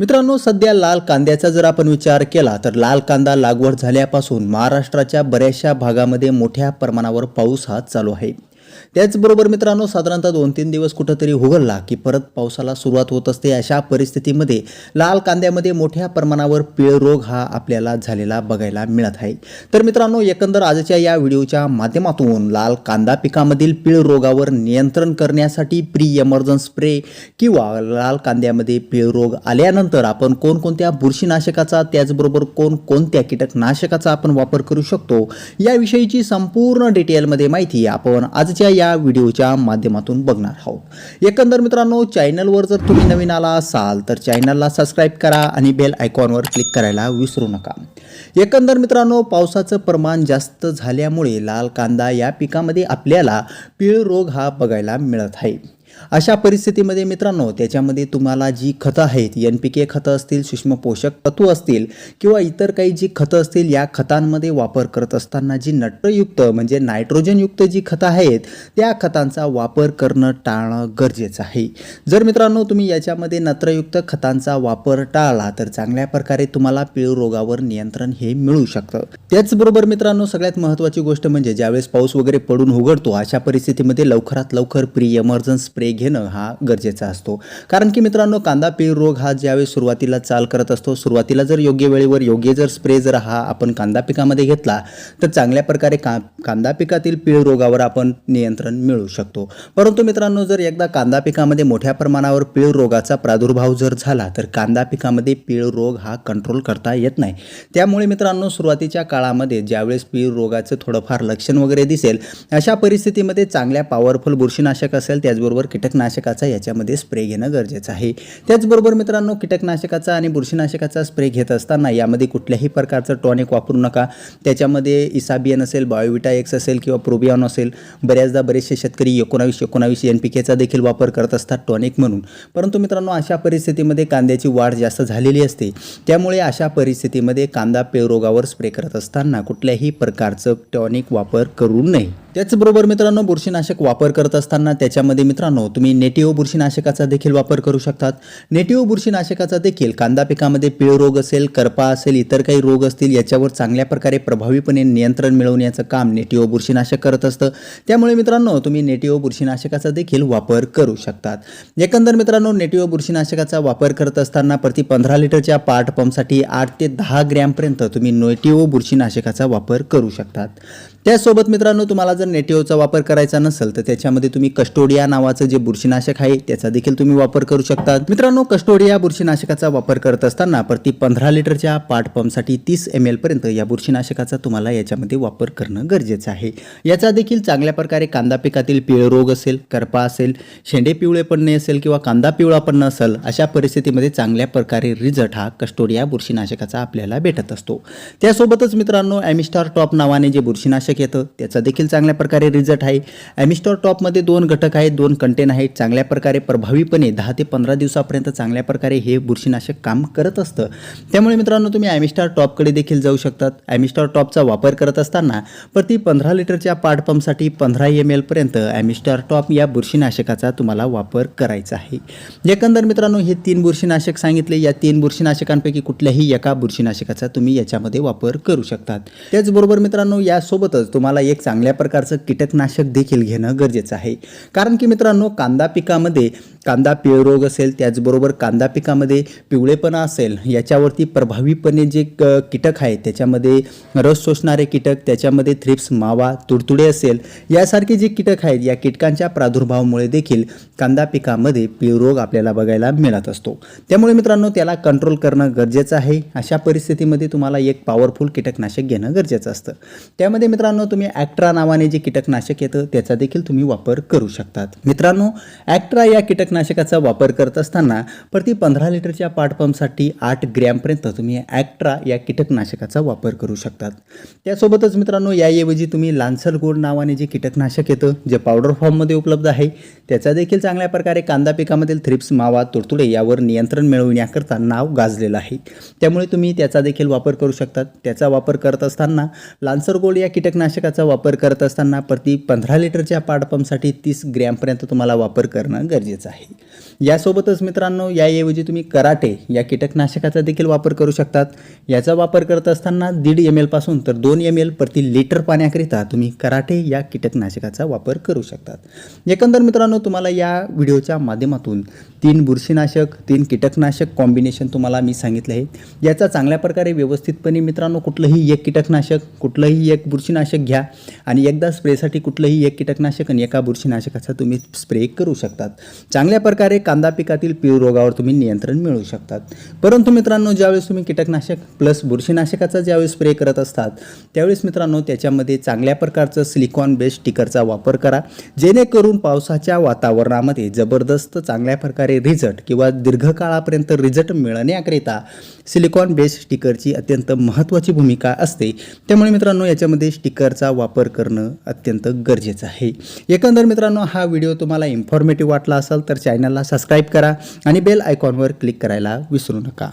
मित्रांनो सध्या लाल कांद्याचा जर आपण विचार केला तर लाल कांदा लागवड झाल्यापासून महाराष्ट्राच्या बऱ्याचशा भागामध्ये मोठ्या प्रमाणावर पाऊस हा चालू आहे. त्याचबरोबर मित्रांनो साधारणतः दोन तीन दिवस कुठंतरी उघडला की परत पावसाला सुरुवात होत असते. अशा परिस्थितीमध्ये लाल कांद्यामध्ये मोठ्या प्रमाणावर पिळ रोग हा आपल्याला झालेला बघायला मिळत आहे. तर मित्रांनो एकंदर आजच्या या व्हिडिओच्या माध्यमातून लाल कांदा पिकामधील पिळ रोगावर नियंत्रण करण्यासाठी प्री एमर्जन्स स्प्रे किंवा लाल कांद्यामध्ये पिळ रोग आल्यानंतर आपण कोणकोणत्या बुरशीनाशकाचा त्याचबरोबर कोणकोणत्या कीटकनाशकाचा आपण वापर करू शकतो याविषयीची संपूर्ण डिटेलमध्ये माहिती आपण आजच्या या व्हिडिओच्या माध्यमातून बघणार आहोत. एकंदर मित्रांनो चॅनलवर जर तुम्ही नवीन आला असाल तर चॅनलला सबस्क्राईब करा आणि बेल आयकॉनवर क्लिक करायला विसरू नका. एकंदर मित्रांनो पावसाचं प्रमाण जास्त झाल्यामुळे लाल कांदा या पिकामध्ये आपल्याला पिळ रोग हा बघायला मिळत आहे. अशा परिस्थितीमध्ये मित्रांनो त्याच्यामध्ये तुम्हाला जी खतं आहेत एन पी के खतं असतील सूक्ष्म पोषक तत्व असतील किंवा इतर काही जी खतं असतील या खतांमध्ये वापर करत असताना जी नत्रयुक्त म्हणजे नायट्रोजनयुक्त जी खतं आहेत त्या खतांचा वापर करणं टाळणं गरजेचं आहे. जर मित्रांनो तुम्ही याच्यामध्ये नत्रयुक्त खतांचा वापर टाळला तर चांगल्या प्रकारे तुम्हाला पिळ रोगावर नियंत्रण हे मिळू शकतं. त्याचबरोबर मित्रांनो सगळ्यात महत्त्वाची गोष्ट म्हणजे ज्यावेळेस पाऊस वगैरे पडून उघडतो अशा परिस्थितीमध्ये लवकरात लवकर प्री एमर्जन्स स्प्रे घेणं हा गरजेचा असतो. कारण की मित्रांनो कांदा पेर रोग हा ज्यावेळेस सुरुवातीला चाल करत असतो सुरुवातीला जर योग्य वेळेवर योग्य जर स्प्रे जर हा आपण कांदा पिकामध्ये घेतला तर चांगल्या प्रकारे का कांदा पिकातील पीळ रोगावर आपण नियंत्रण मिळू शकतो. परंतु मित्रांनो जर एकदा कांदा पिकामध्ये मोठ्या प्रमाणावर पीळ रोगाचा प्रादुर्भाव जर झाला तर कांदा पिकामध्ये पीळ रोग हा कंट्रोल करता येत नाही. त्यामुळे मित्रांनो सुरुवातीच्या काळामध्ये ज्यावेळेस पीळ रोगाचं थोडंफार लक्षण वगैरे दिसेल अशा परिस्थितीमध्ये चांगल्या पॉवरफुल बुरशीनाशक असेल त्याचबरोबर कीटकनाशकाचा याच्यामध्ये स्प्रे घेणं गरजेचं आहे. त्याचबरोबर मित्रांनो कीटकनाशकाचा आणि बुरशीनाशकाचा स्प्रे घेत असताना यामध्ये कुठल्याही प्रकारचं टॉनिक वापरू नका. त्याच्यामध्ये इसाबियन असेल बायोविटा एक्स असेल किंवा प्रोबियॉन असेल बऱ्याचदा बरेचसे शेतकरी एकोणावीस एकोणावीस एन पी केचा देखील वापर करत असतात टॉनिक म्हणून. परंतु मित्रांनो अशा परिस्थितीमध्ये कांद्याची वाढ जास्त झालेली असते. त्यामुळे अशा परिस्थितीमध्ये कांदा पेरोगावर स्प्रे करत असताना कुठल्याही प्रकारचं टॉनिक वापर करू नये. त्याचबरोबर मित्रांनो बुरशीनाशक वापर करत असताना त्याच्यामध्ये मित्रांनो तुम्ही नेटिओ बुरशीनाशकाचा देखील वापर करू शकतात. नेटिओ बुरशीनाशकाचा देखील कांदा पिकामध्ये पिळ रोग असेल करपा असेल इतर काही रोग असतील याच्यावर चांगल्या प्रकारे प्रभावीपणे नियंत्रण मिळवण्याचं काम नेटिओ बुरशीनाशक करत असतं. त्यामुळे मित्रांनो तुम्ही नेटिओ बुरशीनाशकाचा देखील वापर करू शकतात. एकंदर मित्रांनो नेटिओ बुरशीनाशकाचा वापर करत असताना प्रति पंधरा लिटरच्या पार्ट पंपसाठी आठ ते दहा ग्रॅमपर्यंत तुम्ही नेटिओ बुरशीनाशकाचा वापर करू शकतात. त्यासोबत मित्रांनो तुम्हाला जर नेटिओचा वापर करायचा नसेल तर त्याच्यामध्ये तुम्ही कस्टोडिया नावाचं जे बुरशीनाशक आहे त्याचा देखील तुम्ही वापर करू शकता मित्रांनो कस्टोडिया बुरशीनाशकाचा वापर करत असताना प्रति पंधरा लिटरच्या पार्ट पंपसाठी तीस एम एलपर्यंत या बुरशीनाशकाचा तुम्हाला याच्यामध्ये वापर करणं गरजेचं आहे. याचा देखील चांगल्या प्रकारे कांदा पिकातील पिळ रोग असेल करपा असेल शेंडे पिवळे पडणे असेल किंवा कांदा पिवळा पडणं असेल अशा परिस्थितीमध्ये चांगल्या प्रकारे रिझल्ट हा कस्टोडिया बुरशीनाशकाचा आपल्याला भेटत असतो. त्यासोबतच मित्रांनो ॲमिस्टार टॉप नावाने जे बुरशीनाशक येतं. त्याचा देखील चांगल्या प्रकारे रिझल्ट आहे. ॲमिस्टॉर टॉपमध्ये दोन घटक आहेत दोन कंटेन आहेत. चांगल्या प्रकारे प्रभावीपणे दहा ते पंधरा दिवसापर्यंत चांगल्या प्रकारे हे बुरशीनाशक काम करत असतं. त्यामुळे मित्रांनो तुम्ही ॲमिस्टार टॉपकडे देखील जाऊ शकतात. ॲमिस्टार टॉपचा वापर करत असताना प्रति पंधरा लिटरच्या पार्ट पंपसाठी पंधरा एम एलपर्यंत ॲमिस्टार टॉप या बुरशीनाशकाचा तुम्हाला वापर करायचा आहे. एकंदर मित्रांनो हे तीन बुरशीनाशक सांगितले. या तीन बुरशीनाशकांपैकी कुठल्याही एका बुरशीनाशकाचा तुम्ही याच्यामध्ये वापर करू शकतात. त्याचबरोबर मित्रांनो यासोबतच तुम्हाला एक चांगल्या प्रकारचं कीटकनाशक देखील घेणं गरजेचं आहे. कारण की मित्रांनो कांदा पिकामध्ये कांदा पिळ रोग असेल त्याचबरोबर कांदा पिकामध्ये पिवळेपणा असेल याच्यावरती प्रभावीपणे जे क कीटक आहेत त्याच्यामध्ये रस शोषणारे कीटक त्याच्यामध्ये थ्रिप्स मावा तुडतुडे असेल यासारखे जे कीटक आहेत या कीटकांच्या प्रादुर्भावामुळे देखील कांदा पिकामध्ये पिळ रोग आपल्याला बघायला मिळत असतो. त्यामुळे मित्रांनो त्याला कंट्रोल करणं गरजेचं आहे. अशा परिस्थितीमध्ये तुम्हाला एक पॉवरफुल कीटकनाशक घेणं गरजेचं असतं. त्यामध्ये मित्रांनो तुम्ही ॲक्ट्रा नावाने जे कीटकनाशक येतं त्याचा देखील तुम्ही वापर करू शकतात. मित्रांनो ॲक्ट्रा या कीटक कीटकनाशकाचा वापर करत असताना प्रति पंधरा लिटरच्या पाटपंपसाठी आठ ग्रॅमपर्यंत तुम्ही ॲक्ट्रा या कीटकनाशकाचा वापर करू शकतात. त्यासोबतच मित्रांनो याऐवजी तुम्ही लान्सर गोड नावाने जे कीटकनाशक येतं जे पावडर फॉर्ममध्ये उपलब्ध आहे त्याचा देखील चांगल्या प्रकारे कांदा पिकामधील थ्रिप्स मावा तुडतुडे यावर नियंत्रण मिळवण्याकरता नाव गाजलेलं आहे. त्यामुळे तुम्ही त्याचा देखील वापर करू शकतात. त्याचा वापर करत असताना लान्सर गोल्ड या कीटकनाशकाचा वापर करत असताना प्रति पंधरा लिटरच्या पाडपंपसाठी तीस ग्रॅमपर्यंत तुम्हाला वापर करणं गरजेचं आहे. आहे यासोबतच मित्रांनो याऐवजी तुम्ही कराटे या कीटकनाशकाचा देखील वापर करू शकतात. याचा वापर करत असताना दीड एम एलपासून तर दोन एम एल प्रति लिटर पाण्याकरिता तुम्ही कराटे या कीटकनाशकाचा वापर करू शकतात. एकंदर मित्रांनो तुम्हाला या व्हिडिओच्या माध्यमातून तीन बुरशीनाशक तीन कीटकनाशक कॉम्बिनेशन तुम्हाला मी सांगितलं आहे याचा चांगल्या प्रकारे व्यवस्थितपणे मित्रांनो कुठलंही एक कीटकनाशक कुठलंही एक बुरशीनाशक घ्या आणि एकदा स्प्रेसाठी कुठलंही एक कीटकनाशक आणि एका बुरशीनाशकाचा तुम्ही स्प्रे करू शकतात. चांगल्या चांगल्या प्रकारे कांदा पिकातील पिऊ रोगावर तुम्ही नियंत्रण मिळवू शकतात. परंतु मित्रांनो ज्यावेळेस तुम्ही कीटकनाशक प्लस बुरशीनाशकाचा ज्यावेळेस स्प्रे करत असतात त्यावेळेस मित्रांनो त्याच्यामध्ये चांगल्या प्रकारचं सिलिकॉन बेस्ड स्टिकरचा वापर करा. जेणेकरून पावसाच्या वातावरणामध्ये जबरदस्त चांगल्या प्रकारे रिझल्ट किंवा दीर्घकाळापर्यंत रिझल्ट मिळण्याकरिता सिलिकॉन बेस्ड स्टिकरची अत्यंत महत्त्वाची भूमिका असते. त्यामुळे मित्रांनो याच्यामध्ये स्टिकरचा वापर करणं अत्यंत गरजेचं आहे. एकंदर मित्रांनो हा व्हिडिओ तुम्हाला इन्फॉर्मेटिव्ह वाटला असाल तर चॅनलला सबस्क्राईब करा आणि बेल आयकॉनवर क्लिक करायला विसरू नका.